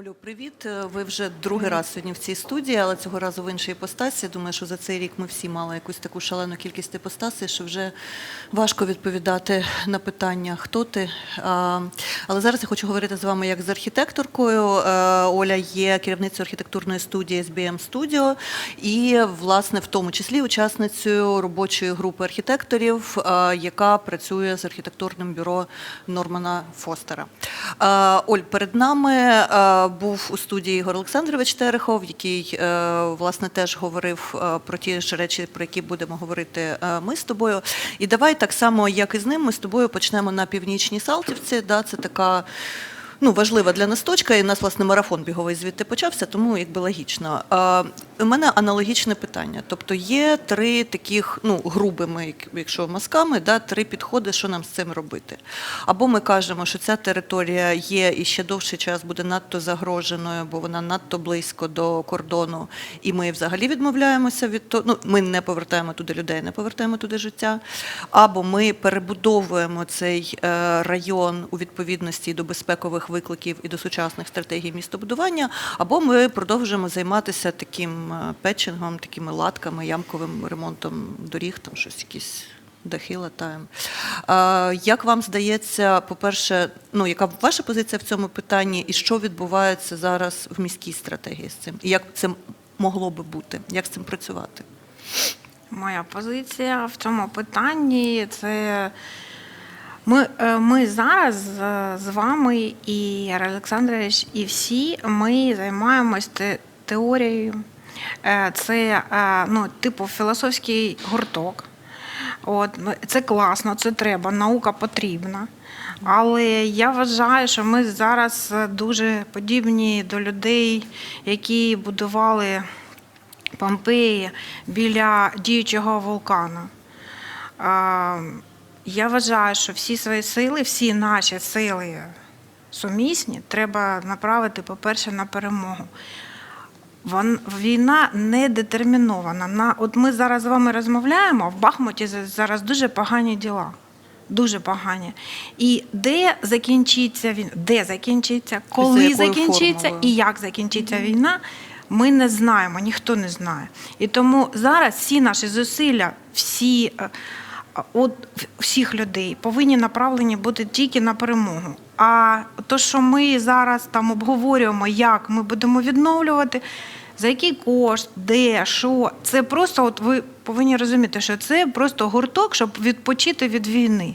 Олю, привіт. Е, Ви вже другий раз сьогодні в цій студії, але цього разу в іншій іпостасі. Думаю, що за цей рік ми всі мали якусь таку шалену кількість іпостасій, що вже важко відповідати на питання, хто ти. Але зараз я хочу говорити з вами як з архітекторкою. Е, Оля є керівницею архітектурної студії SBM Studio і, власне, в тому числі учасницею робочої групи архітекторів, е, яка працює з архітектурним бюро Нормана Фостера. Оль, перед нами був у студії Ігор Олександрович Терехов, який е, власне теж говорив е, про ті ж речі, про які будемо говорити е, ми з тобою. І давай так само, як і з ним, ми з тобою почнемо на північній Салтівці. Да, це така. Ну, важлива для нас точка, і у нас, власне, марафон біговий звідти почався, тому якби логічно. А, у мене аналогічне питання. Тобто є три таких, ну, грубими, якщо мазками, да, три підходи, що нам з цим робити. Або ми кажемо, що ця територія є і ще довший час буде надто загроженою, бо вона надто близько до кордону, і ми взагалі відмовляємося від того. Ну, ми не повертаємо туди людей, не повертаємо туди життя. Або ми перебудовуємо цей е, район у відповідності до безпекових викликів і до сучасних стратегій містобудування, або ми продовжуємо займатися таким е, петчингом, такими латками, ямковим ремонтом доріг, там щось якісь. Дахи латаємо. Як вам здається, по-перше, ну яка ваша позиція в цьому питанні, і що відбувається зараз в міській стратегії з цим? І як це могло би бути? Як з цим працювати? Моя позиція в цьому питанні це ми, е, ми зараз е, з вами і Яр Олександрович, і всі ми займаємось те- теорією. Е, Це ну, типу філософський гурток. От, ну, це класно, це треба, наука потрібна. Але я вважаю, що ми зараз дуже подібні до людей, які будували Помпеї біля діючого вулкану. Я вважаю, що всі свої сили, всі наші сили сумісні, треба направити, по-перше, на перемогу. Війна не детермінована. На, от ми зараз з вами розмовляємо, в Бахмуті зараз дуже погані діла. Дуже погані. І де закінчиться він, де закінчиться, коли закінчиться формулою? і як закінчиться війна, ми не знаємо, ніхто не знає. І тому зараз всі наші зусилля, всі е, от всіх людей повинні направлені бути тільки на перемогу. А то, що ми зараз там обговорюємо, як ми будемо відновлювати, за який кошт, де, що, це просто, от ви повинні розуміти, що це просто гурток, щоб відпочити від війни.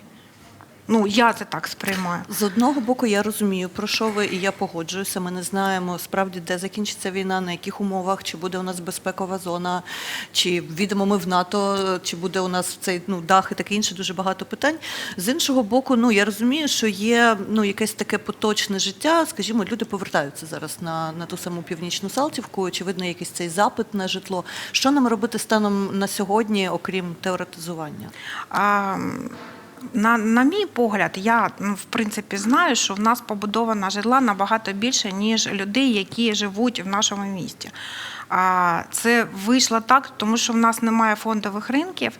Ну, я це так сприймаю. З одного боку, я розумію, про що ви, і я погоджуюся. Ми не знаємо справді, де закінчиться війна, на яких умовах, чи буде у нас безпекова зона, чи війдемо ми в НАТО, чи буде у нас цей ну, дах і таке інше, дуже багато питань. З іншого боку, ну я розумію, що є ну, якесь таке поточне життя. Скажімо, люди повертаються зараз на, на ту саму північну Салтівку, очевидно, якийсь цей запит на житло. Що нам робити станом на сьогодні, окрім теоретизування? А, на, на мій погляд, я ну, в принципі знаю, що в нас побудована житла набагато більше, ніж людей, які живуть в нашому місті. Це вийшло так, тому що в нас немає фондових ринків,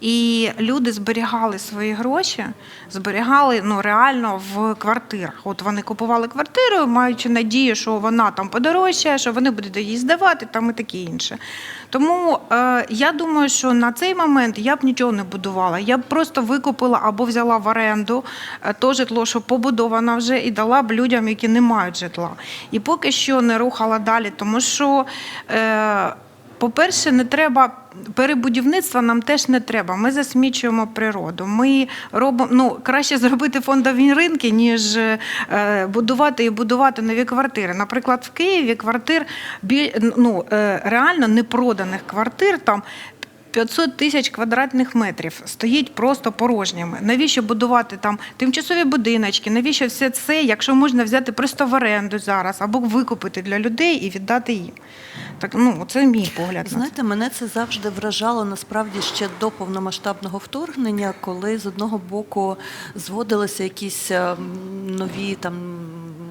і люди зберігали свої гроші, зберігали ну, реально в квартирах. От вони купували квартиру, маючи надію, що вона там подорожчає, що вони будуть її здавати, там і таке інше. Тому е, я думаю, що на цей момент я б нічого не будувала. Я б просто викупила або взяла в оренду е, то житло, що побудовано вже, і дала б людям, які не мають житла. І поки що не рухала далі, тому що. Е, по-перше, не треба перебудівництва нам теж не треба. Ми засмічуємо природу. Ми робимо ну краще зробити фондові ринки, ніж е, будувати і будувати нові квартири. Наприклад, в Києві квартир ну, е, реально непроданих квартир там. 500 тисяч квадратних метрів стоїть просто порожніми. Навіщо будувати там тимчасові будиночки? Навіщо все це, якщо можна взяти просто в оренду зараз або викупити для людей і віддати їм? Так ну це мій погляд. Знаєте, мене це завжди вражало насправді ще до повномасштабного вторгнення, коли з одного боку зводилися якісь е, нові там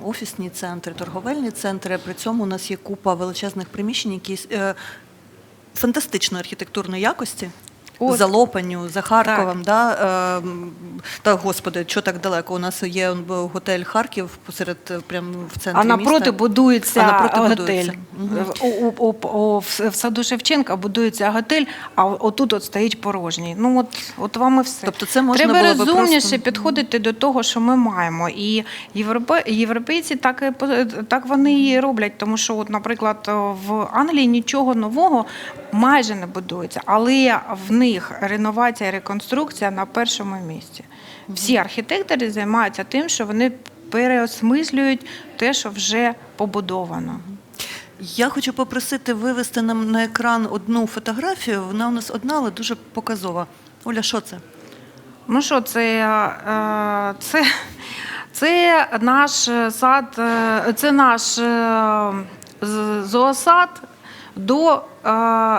офісні центри, торговельні центри. При цьому у нас є купа величезних приміщень, які е, фантастичної архітектурної якості. От. за Лопаню, за Харковом. Да? Е, та господи, що так далеко? У нас є готель Харків посеред е, прямо в центрі А напроти міста. будується А напроти готель. будується. Мгм. У, у, у, у- в саду Шевченка будується готель, а отут от стоїть порожній. Ну от, от вам і все. Тобто це можна Треба було розумніше просто- підходити до того, що ми маємо. І європе, європейці так, і так вони і роблять, тому що, от, наприклад, в Англії нічого нового майже не будується, але в них реновація і реконструкція на першому місці. Всі архітектори займаються тим, що вони переосмислюють те, що вже побудовано. Я хочу попросити вивести нам на екран одну фотографію. Вона у нас одна, але дуже показова. Оля, що це? Ну що, це, е, це, це наш сад, е, це наш е, зоосад до е,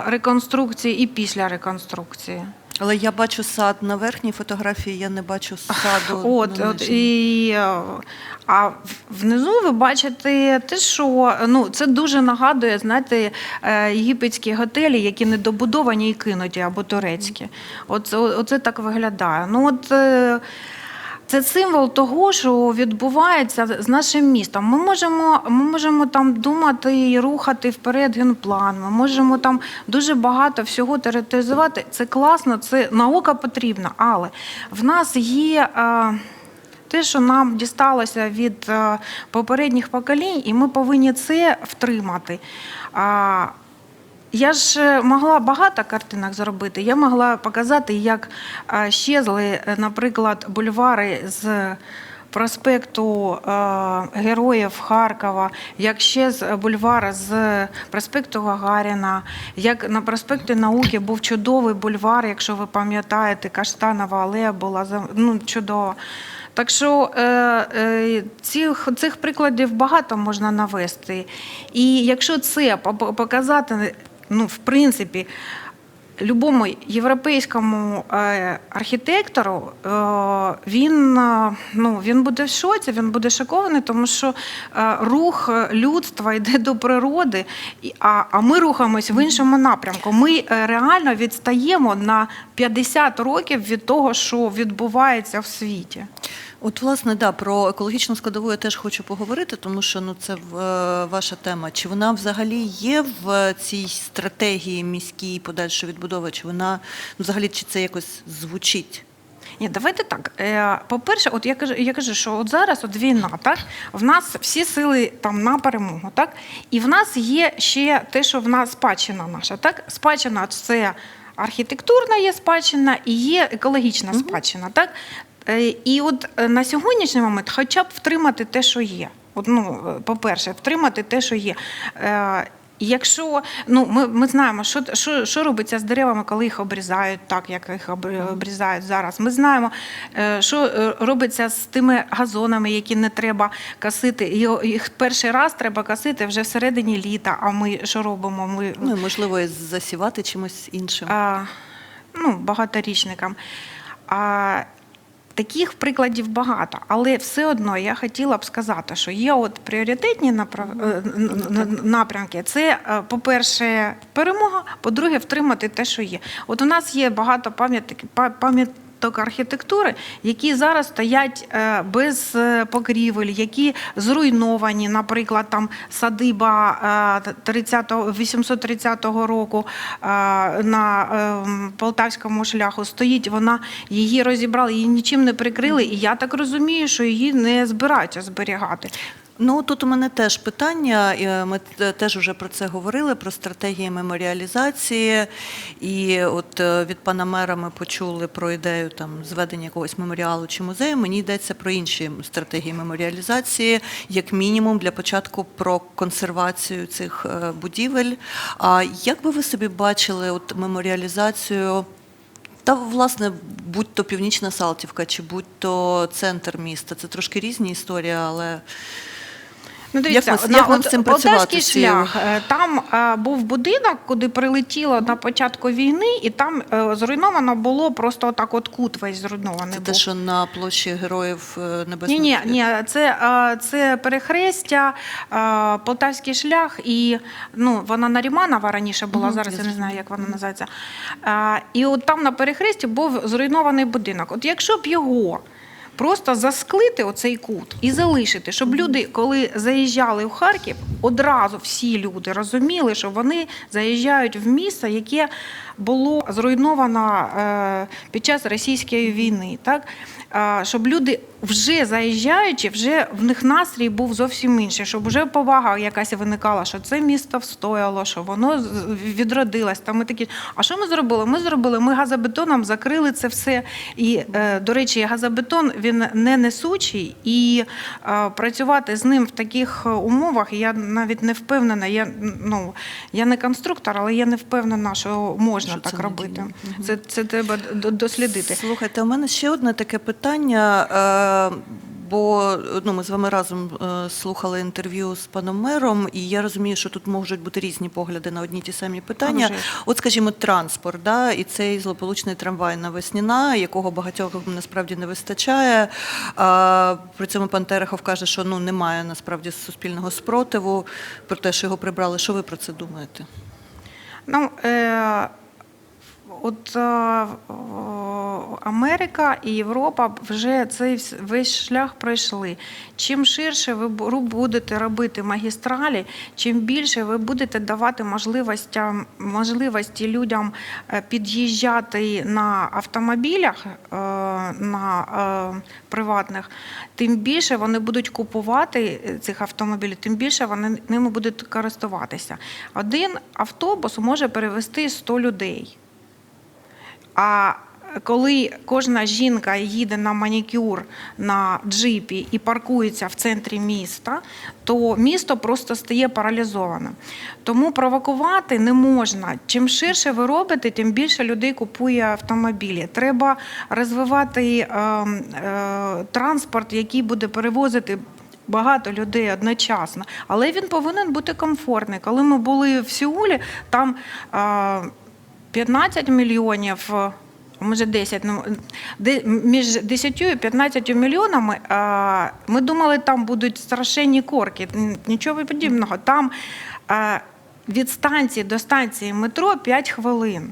реконструкції і після реконструкції. Але я бачу сад на верхній фотографії, я не бачу саду. От, от і, е, а внизу ви бачите те, що ну, це дуже нагадує, знаєте, е, єгипетські готелі, які недобудовані і кинуті, або турецькі. Оце, оце так виглядає. Ну, от, це символ того, що відбувається з нашим містом. Ми можемо, ми можемо там думати і рухати вперед генплан. Ми можемо там дуже багато всього теоретизувати. Це класно, це наука потрібна, але в нас є. е, те, що нам дісталося від е, попередніх поколінь, і ми повинні це втримати. Я ж е, могла багато картинок зробити. Я могла показати, як е, щезли, е, наприклад, бульвари з проспекту Героїв Харкова, як щез бульвар з проспекту Гагаріна, як на проспекті Науки був чудовий бульвар, якщо ви пам'ятаєте, Каштанова алея була ну, чудова. Так що цих, цих прикладів багато можна навести. І якщо це по- показати, ну, в принципі, любому європейському е, архітектору е, він, е, ну, він буде в шоці, він буде шокований, тому що рух людства йде до природи, а, ми рухаємось в іншому напрямку. Ми реально відстаємо на 50 років від того, що відбувається в світі. От, власне, да, про екологічну складову я теж хочу поговорити, тому що ну, це е, ваша тема. Чи вона взагалі є в цій стратегії міській подальшої відбудови? Чи вона ну, взагалі чи це якось звучить? Ні, давайте так. Е, По-перше, от я кажу, я кажу, що от зараз от війна, так в нас всі сили там на перемогу, так і в нас є ще те, що в нас спадщина наша. Так, спадщина це архітектурна є спадщина і є екологічна спадщина. Так і от е, на сьогоднішній момент, хоча б втримати те, що є. От, ну, е, по-перше, втримати те, що є. Е, Якщо ну ми, ми знаємо, що, що, що робиться з деревами, коли їх обрізають, так як їх обрізають зараз. Ми знаємо, е, що е, робиться з тими газонами, які не треба косити. Його- Їх перший раз треба косити вже всередині літа. А ми що робимо? Ми Ну, можливо, засівати чимось іншим. а, ну, багаторічникам. А, таких прикладів багато, але все одно я хотіла б сказати, що є от пріоритетні направ- е, н- н- напрямки. Це, е, по-перше, перемога, по-друге, втримати те, що є. От у нас є багато пам'ятників па- пам'яток архітектури, які зараз стоять е, без е, покрівель, які зруйновані, наприклад, там садиба е, 30 830 року е, на е, полтавському шляху стоїть. Вона її розібрали, її нічим не прикрили. І я так розумію, що її не збираються зберігати. Ну тут у мене теж питання. е, Ми теж вже про це говорили, про стратегії меморіалізації. І от е, від пана мера ми почули про ідею там зведення якогось меморіалу чи музею. Мені йдеться про інші стратегії меморіалізації, як мінімум для початку про консервацію цих е, будівель. А як би ви собі бачили от меморіалізацію? Та, власне, будь-то Північна Салтівка чи будь-то центр міста. Це трошки різні історії, але Ну, Як ми- на як нам от цим працювати, шлях. е, Там е, був будинок, куди прилетіло на початку війни, і там е, зруйновано було просто отак от кут весь зруйнований Це був. те, що на площі героїв е, Ні, ні, ні, це, е, це перехрестя, е, Полтавський шлях, і ну, вона Наріманова раніше була, Мгм, зараз я не знаю, як вона називається. Е, І от там на перехресті був зруйнований будинок. От якщо б його просто засклити оцей кут і залишити, щоб люди, коли заїжджали в Харків, одразу всі люди розуміли, що вони заїжджають в місто, яке було зруйновано е, під час російської війни. Так? Щоб люди вже заїжджаючи, вже в них настрій був зовсім інший, щоб вже повага якась виникала, що це місто встояло, що воно відродилось. Там ми такі, а що ми зробили? Ми зробили, ми газобетоном закрили це все. І, е, до речі, газобетон він не несучий, і е, працювати з ним в таких умовах я навіть не впевнена. Я, ну, я не конструктор, але я не впевнена, що можна так це робити. Це, це треба дослідити. Слухайте, у мене ще одне таке питання. е, Бо ну, ми з вами разом е, слухали інтерв'ю з паном мером, і я розумію, що тут можуть бути різні погляди на одні ті самі питання. От, скажімо, транспорт, да, і цей злополучний трамвай на Весніна, якого багатьох насправді не вистачає. А, при цьому пан Терехов каже, що ну немає насправді суспільного спротиву про те, що його прибрали. Що ви про це думаєте? Ну, е, от е, Америка і Європа вже цей весь шлях пройшли. Чим ширше ви бу- будете робити магістралі, чим більше ви будете давати можливості, можливості людям е, під'їжджати на автомобілях е, на приватних, тим більше вони будуть купувати цих автомобілів, тим більше вони ними будуть користуватися. Один автобус може перевезти 100 людей. А коли кожна жінка їде на манікюр на джипі і паркується в центрі міста, то місто просто стає паралізованим. Тому провокувати не можна. Чим ширше ви робите, тим більше людей купує автомобілі. Треба розвивати е, е, транспорт, який буде перевозити. Багато людей одночасно, але він повинен бути комфортний. Коли ми були в Сеулі, там е, 15 мільйонів, е, може 10, ну, між 10 і 15 мільйонами е, ми думали, там будуть страшенні корки. Нічого подібного. Там е, від станції до станції метро 5 хвилин.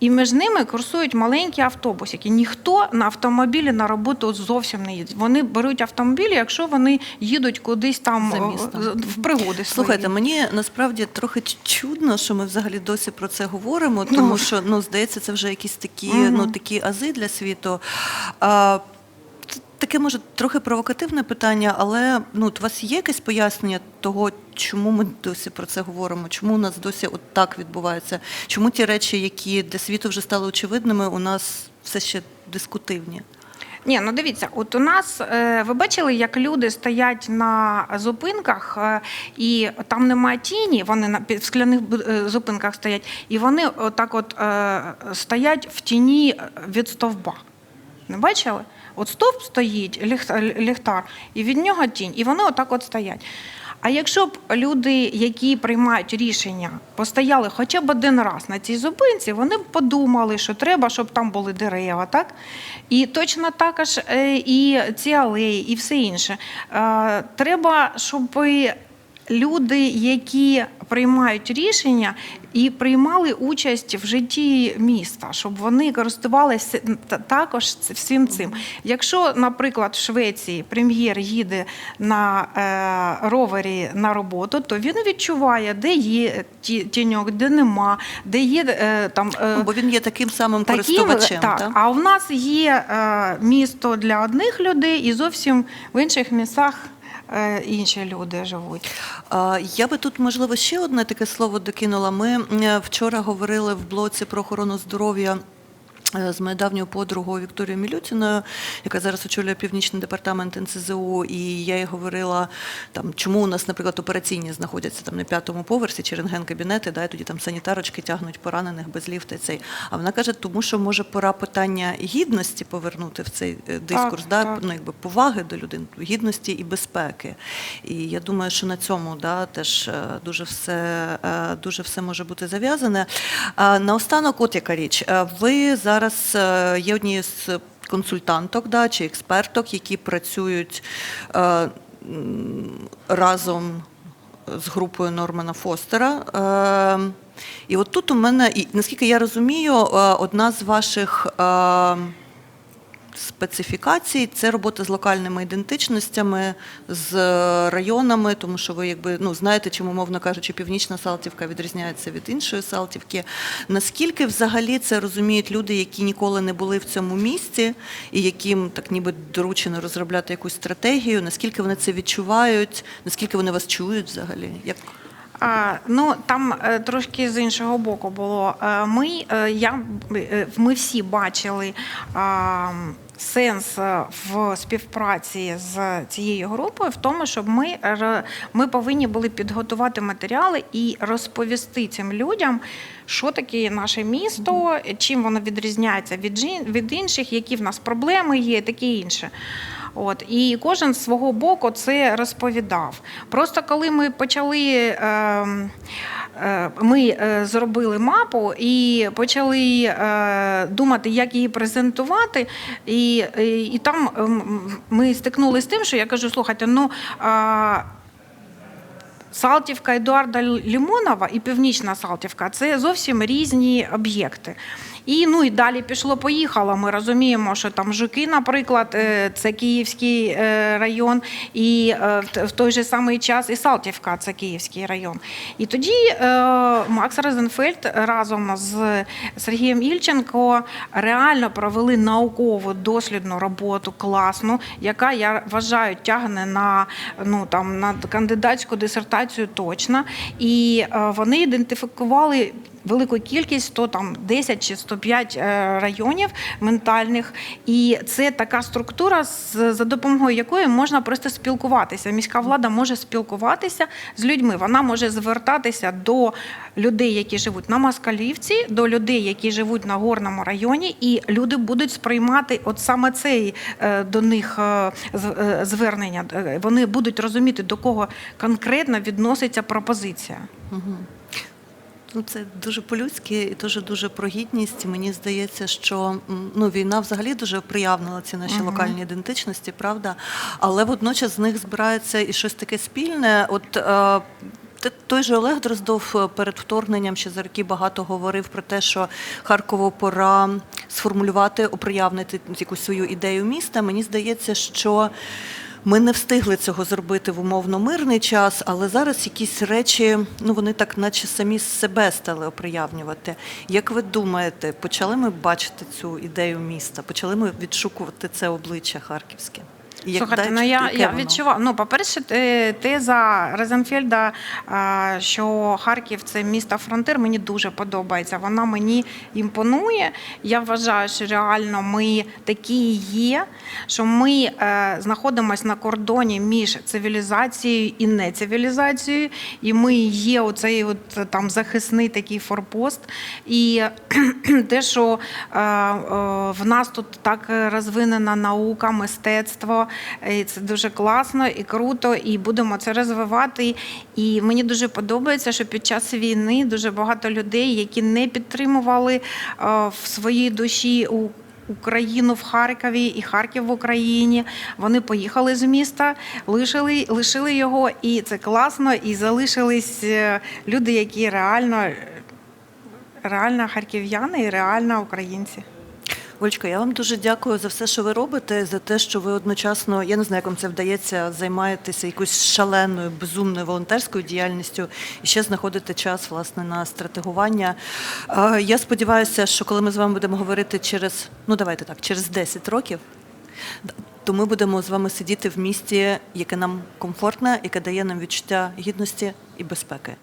І між ними курсують маленькі автобусики. Ніхто на автомобілі на роботу зовсім не їде. Вони беруть автомобілі, якщо вони їдуть кудись там За е, містом. в пригоди. свої. Слухайте, мені насправді трохи чудно, що ми взагалі досі про це говоримо, тому Ну. що ну здається, це вже якісь такі, угу. ну такі ази для світу. А, Таке може трохи провокативне питання, але ну у вас є якесь пояснення того, чому ми досі про це говоримо? Чому у нас досі от так відбувається? Чому ті речі, які для світу вже стали очевидними, у нас все ще дискутивні? Ні, ну дивіться, от у нас е, ви бачили, як люди стоять на зупинках, е, і там немає тіні, вони на в скляних е, зупинках стоять, і вони отак от стоять в тіні від стовба. Не бачили? От стовп стоїть, ліхтар, і від нього тінь, і вони отак от стоять. А якщо б люди, які приймають рішення, постояли хоча б один раз на цій зупинці, вони б подумали, що треба, щоб там були дерева, так? І точно також е, і ці алеї, і все інше. Е, Треба, щоб люди, які приймають рішення і приймали участь в житті міста, щоб вони користувалися та- також всім цим. Якщо, наприклад, в Швеції прем'єр їде на е, ровері на роботу, то він відчуває, де є ті- тіньок, де нема, де є е, там. е, Ну, бо він є таким самим Такі, користувачем. так. так? А в нас є е, місто для одних людей, і зовсім в інших містах інші люди живуть. Я би тут, можливо, ще одне таке слово докинула. Ми е, вчора говорили в блоці про охорону здоров'я е, з моєю давньою подругою Вікторією Мілютіною, яка зараз очолює північний департамент НСЗУ, і я їй говорила, там, чому у нас, наприклад, операційні знаходяться там на п'ятому поверсі чи рентген-кабінети, да, і тоді там санітарочки тягнуть поранених без ліфта. Цей. А вона каже, тому що може пора питання гідності повернути в цей е, дискурс, да, так. ну, якби поваги до людей, гідності і безпеки. І я думаю, що на цьому да, теж е, дуже все, е, дуже все може бути зав'язане. Наостанок, от яка річ. Е, Ви зараз е, є однією з консультанток да, чи експерток, які працюють е, разом з групою Нормана Фостера. Е, І от тут у мене, і, наскільки я розумію, одна з ваших специфікацій це робота з локальними ідентичностями, з районами, тому що ви якби ну знаєте, чим умовно кажучи, північна Салтівка відрізняється від іншої Салтівки. Наскільки взагалі це розуміють люди, які ніколи не були в цьому місті, і яким так ніби доручено розробляти якусь стратегію? Наскільки вони це відчувають? Наскільки вони вас чують взагалі? Як А, ну там е, трошки з іншого боку було. Е, Ми, е, я, е, ми всі бачили а, сенс е, в співпраці з цією групою в тому, щоб ми, ми повинні були підготувати матеріали і розповісти цим людям, що таке наше місто, чим воно відрізняється від, від інших, які в нас проблеми є, таке інше. От і кожен з свого боку це розповідав. Просто коли ми почали. Е, е, ми е, зробили мапу і почали е, думати, як її презентувати. І, і, і там ем, ми стикнулися з тим, що я кажу: слухайте, ну. Салтівка Едуарда Лімонова і Північна Салтівка це зовсім різні об'єкти. І ну і далі пішло, поїхало. Ми розуміємо, що там Жуки, наприклад, е, це Київський е, район, і е, в той же самий час і Салтівка це Київський район. І тоді Макс Розенфельд разом з Сергієм Ільченко реально провели наукову дослідну роботу класну, яка я вважаю тягне на ну там на кандидатську дисертацію точно. І вони ідентифікували. Велику кількість 100, там 10 чи 105 е, районів ментальних, і це така структура, за допомогою якої можна просто спілкуватися. Міська влада може спілкуватися з людьми. Вона може звертатися до людей, які живуть на Москалівці, до людей, які живуть на горному районі, і люди будуть сприймати от саме цей е, до них е, звернення. Вони будуть розуміти, до кого конкретно відноситься пропозиція. Ну, це дуже по-людськи і дуже дуже про гідність. Мені здається, що ну, війна взагалі дуже приявнила ці наші локальні ідентичності, правда. Але водночас з них збирається і щось таке спільне. От е, той же Олег Дроздов е, перед вторгненням ще за роки багато говорив про те, що Харкову пора сформулювати, оприявнити якусь свою ідею міста. Мені здається, що. Ми не встигли цього зробити в умовно мирний час, але зараз якісь речі, ну вони так, наче самі себе стали оприявнювати. Як ви думаєте, почали ми бачити цю ідею міста? Почали ми відшукувати це обличчя харківське? Як Слухайте, далі- ну я, я воно? відчуваю. Ну, по-перше, те- теза Розенфельда, а, що Харків це місто фронтир, мені дуже подобається. Вона мені імпонує. Я вважаю, що реально ми такі є, що ми е, знаходимося на кордоні між цивілізацією і нецивілізацією, і ми є оцей от там захисний такий форпост. І те, що е, е, в нас тут так розвинена наука, мистецтво, і це дуже класно і круто, і будемо це розвивати. І мені дуже подобається, що під час війни дуже багато людей, які не підтримували е, в своїй душі у Україну в Харкові і Харків в Україні. Вони поїхали з міста, лишили, лишили його, і це класно. І залишились е, люди, які реально, реально харків'яни і реально українці. Олечка, я вам дуже дякую за все, що ви робите, за те, що ви одночасно, я не знаю, як вам це вдається, займаєтеся якоюсь шаленою, безумною волонтерською діяльністю і ще знаходите час власне на стратегування. Я сподіваюся, що коли ми з вами будемо говорити через, ну давайте так, через 10 років. То ми будемо з вами сидіти в місті, яке нам комфортне, яке дає нам відчуття гідності і безпеки.